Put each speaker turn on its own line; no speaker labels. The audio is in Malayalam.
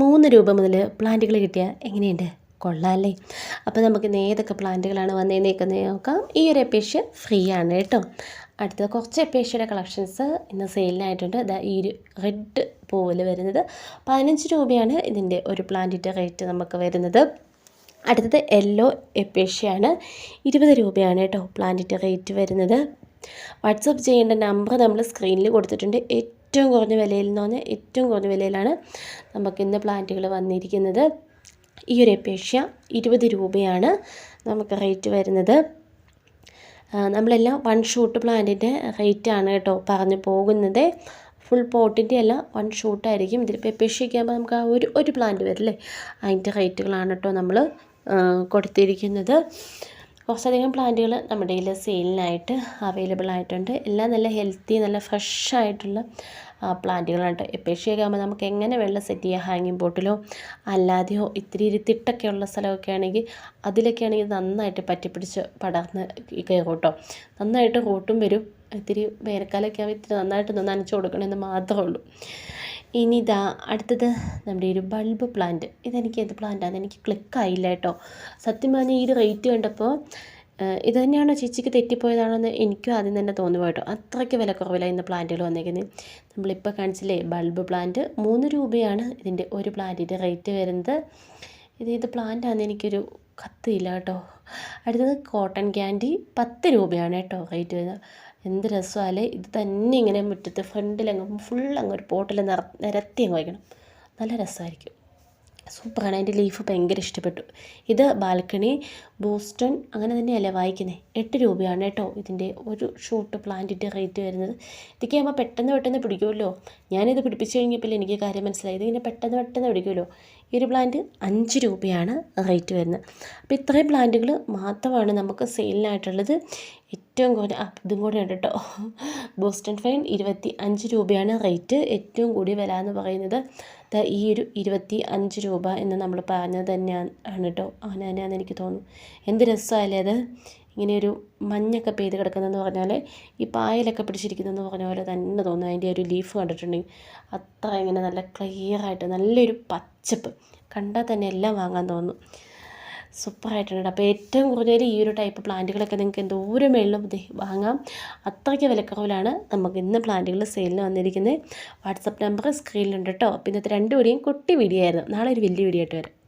മൂന്ന് രൂപ മുതൽ പ്ലാന്റുകൾ കിട്ടിയാൽ എങ്ങനെയുണ്ട്? കൊള്ളാമല്ലേ അപ്പോൾ നമുക്ക് ഏതൊക്കെ പ്ലാന്റുകളാണ് വന്നേന്നേക്കുന്നത് നോക്കാം. ഈ ഒരു എപ്പേഷ്യ ഫ്രീ ആണ് കേട്ടോ. അടുത്ത കുറച്ച് എപ്പേഷ്യയുടെ കളക്ഷൻസ് ഇന്ന് സെയിലിനായിട്ടുണ്ട്. അതാ ഈ ഒരു റെഡ് പൂവിൽ വരുന്നത്. പതിനഞ്ച് രൂപയാണ് ഇതിന്റെ ഒരു പ്ലാന്റിന്റെ റേറ്റ് നമുക്ക് വരുന്നത്. അടുത്തത് യെല്ലോ എപ്പേഷ്യയാണ് ഇരുപത് രൂപയാണ് കേട്ടോ പ്ലാന്റിന്റെ റേറ്റ് വരുന്നത്. വാട്സപ്പ് ചെയ്യേണ്ട നമ്പർ നമ്മൾ സ്ക്രീനിൽ കൊടുത്തിട്ടുണ്ട്. ഏറ്റവും കുറഞ്ഞ വിലയിൽ എന്ന് പറഞ്ഞാൽ ഏറ്റവും കുറഞ്ഞ വിലയിലാണ് നമുക്കിന്ന് പ്ലാന്റുകൾ വന്നിരിക്കുന്നത്. ഈ ഒരു എപ്പേഷ്യ ഇരുപത് രൂപയാണ് നമുക്ക് റേറ്റ് വരുന്നത്. നമ്മളെല്ലാം വൺ ഷൂട്ട് പ്ലാന്റിന്റെ റേറ്റാണ് കേട്ടോ പറഞ്ഞു പോകുന്നത്. ഫുൾ പോട്ടിന്റെ എല്ലാം വൺ ഷൂട്ടായിരിക്കും ഇതിലിപ്പോൾ എപ്പേഷ്യയ്ക്ക് ആകുമ്പോൾ നമുക്ക് ആ ഒരു ഒരു പ്ലാന്റ് വരില്ലേ? അതിന്റെ റേറ്റുകളാണ് കേട്ടോ നമ്മൾ കൊടുത്തിരിക്കുന്നത്. കുറച്ചധികം പ്ലാന്റുകൾ നമ്മുടെ കയ്യിൽ സെയിലിനായിട്ട് അവൈലബിൾ ആയിട്ടുണ്ട്. എല്ലാം നല്ല ഹെൽത്തി നല്ല ഫ്രഷ് ആയിട്ടുള്ള പ്ലാന്റുകളാണ് എപ്പേഷ്യയൊക്കെ ആകുമ്പോൾ നമുക്ക് എങ്ങനെ വെള്ളം സെറ്റ് ചെയ്യാം? ഹാങ്ങിങ് ബോട്ടിലോ അല്ലാതെയോ ഇത്തിരി ഇരുത്തിട്ടൊക്കെ ഉള്ള സ്ഥലമൊക്കെ ആണെങ്കിൽ അതിലൊക്കെ ആണെങ്കിൽ നന്നായിട്ട് പറ്റിപ്പിടിച്ച് പടർന്ന് കേട്ടോ. നന്നായിട്ട് കൂട്ടും വരും. ഇത്തിരി വേനൽക്കാലമൊക്കെ ആകുമ്പോൾ ഇത്തിരി നന്നായിട്ട് നനച്ച് കൊടുക്കണമെന്ന് മാത്രമേ ഉള്ളൂ. ഇനി ഇതാ അടുത്തത് നമ്മുടെ ഒരു ബൾബ് പ്ലാന്റ്. ഇതെനിക്ക് എന്ത് പ്ലാന്റാണെന്ന് എനിക്ക് ക്ലിക്കായില്ല കേട്ടോ. സത്യം പറഞ്ഞാൽ ഈ ഒരു റേറ്റ് കണ്ടപ്പോൾ ഇത് തന്നെയാണോ ചേച്ചിക്ക് തെറ്റിപ്പോയതാണെന്ന് എനിക്കും ആദ്യം തന്നെ തോന്നി കേട്ടോ. അത്രയ്ക്ക് കുറവില്ല ഇന്ന് പ്ലാന്റുകൾ വന്നേക്കുന്നത് നമ്മളിപ്പോൾ കാണിച്ചില്ലേ ബൾബ് പ്ലാന്റ് മൂന്ന് രൂപയാണ് ഇതിന്റെ ഒരു പ്ലാന്റിന്റെ റേറ്റ് വരുന്നത്. ഇത് ഇത് പ്ലാന്റാണെന്ന് എനിക്കൊരു കത്തിയില്ല കേട്ടോ. അടുത്തത് കോട്ടൺ ക്യാൻഡി പത്ത് രൂപയാണ് കേട്ടോ റേറ്റ് വരുന്നത്. എന്ത് രസമല്ലേ? ഇത് തന്നെ ഇങ്ങനെ മുറ്റത്ത് ഫ്രണ്ടിലങ്ങ് ഫുൾ ഒരു പോട്ടിൽ നിറ നിരത്തി അങ്ങ് വയ്ക്കണം. നല്ല രസമായിരിക്കും. സൂപ്പറാണ്. അതിന്റെ ലീഫ് ഭയങ്കര ഇഷ്ടപ്പെട്ടു. ഇത് ബാൽക്കണി ബൂസ്റ്റൺ അങ്ങനെ തന്നെയല്ലേ വായിക്കുന്നത് എട്ട് രൂപയാണ് കേട്ടോ ഇതിന്റെ ഒരു ഷൂട്ട് പ്ലാന്റിന്റെ റേറ്റ് വരുന്നത്. ഇതൊക്കെ ആകുമ്പോൾ പെട്ടെന്ന് പെട്ടെന്ന് പിടിക്കുമല്ലോ? ഞാനിത് പിടിപ്പിച്ചു കഴിഞ്ഞപ്പോൾ എനിക്ക് കാര്യം മനസ്സിലായി ഇതിങ്ങനെ പെട്ടെന്ന് പെട്ടെന്ന് പിടിക്കുമല്ലോ? ഈ ഒരു പ്ലാന്റ് അഞ്ച് രൂപയാണ് റേറ്റ് വരുന്നത്. അപ്പോൾ ഇത്രയും പ്ലാന്റുകൾ മാത്രമാണ് നമുക്ക് സെയിലിനായിട്ടുള്ളത്. ഏറ്റവും കൂടുതൽ ഇതും കൂടെ ഉണ്ട് കേട്ടോ. ബോസ്റ്റൺ ഫൈൻ ഇരുപത്തി അഞ്ച് രൂപയാണ് റേറ്റ്. ഏറ്റവും കൂടിയ വില എന്ന് പറയുന്നത് ഈ ഒരു ഇരുപത്തി അഞ്ച് രൂപ എന്ന് നമ്മൾ പറഞ്ഞത് തന്നെയാണ് ആണ് കേട്ടോ അങ്ങനെ തന്നെയാണെന്ന് എനിക്ക് തോന്നുന്നു. എന്ത് രസമല്ലേ അത്? ഇങ്ങനെ ഒരു മഞ്ഞൊക്കെ പെയ്ത് കിടക്കുന്നതെന്ന് പറഞ്ഞാൽ ഈ പായലൊക്കെ പിടിച്ചിരിക്കുന്നതെന്ന് പറഞ്ഞ പോലെ തന്നെ തോന്നുന്നു. അതിന്റെ ഒരു ലീഫ് കണ്ടിട്ടുണ്ടെങ്കിൽ അത്ര ഇങ്ങനെ നല്ല ക്ലിയറായിട്ട് നല്ലൊരു പച്ചപ്പ് കണ്ടാൽ തന്നെ എല്ലാം വാങ്ങാൻ തോന്നും. സൂപ്പറായിട്ടുണ്ട് അപ്പോൾ ഏറ്റവും കുറഞ്ഞതിൽ ഈ ഒരു ടൈപ്പ് പ്ലാന്റുകളൊക്കെ നിങ്ങൾക്ക് എന്തോരം മേളിലും വാങ്ങാം. അത്രയ്ക്ക് വിലക്കുറവിലാണ് നമുക്ക് ഇന്ന് പ്ലാന്റുകൾ സെയിലിന് വന്നിരിക്കുന്നത്. വാട്സപ്പ് നമ്പർ സ്ക്രീനിലുണ്ട് കേട്ടോ. അപ്പോൾ ഇന്നത്തെ രണ്ട് വീഡിയോയും കുട്ടി വീഡിയോ ആയിരുന്നു. നാളെ ഒരു വലിയ വീഡിയോ ആയിട്ട് വരാം.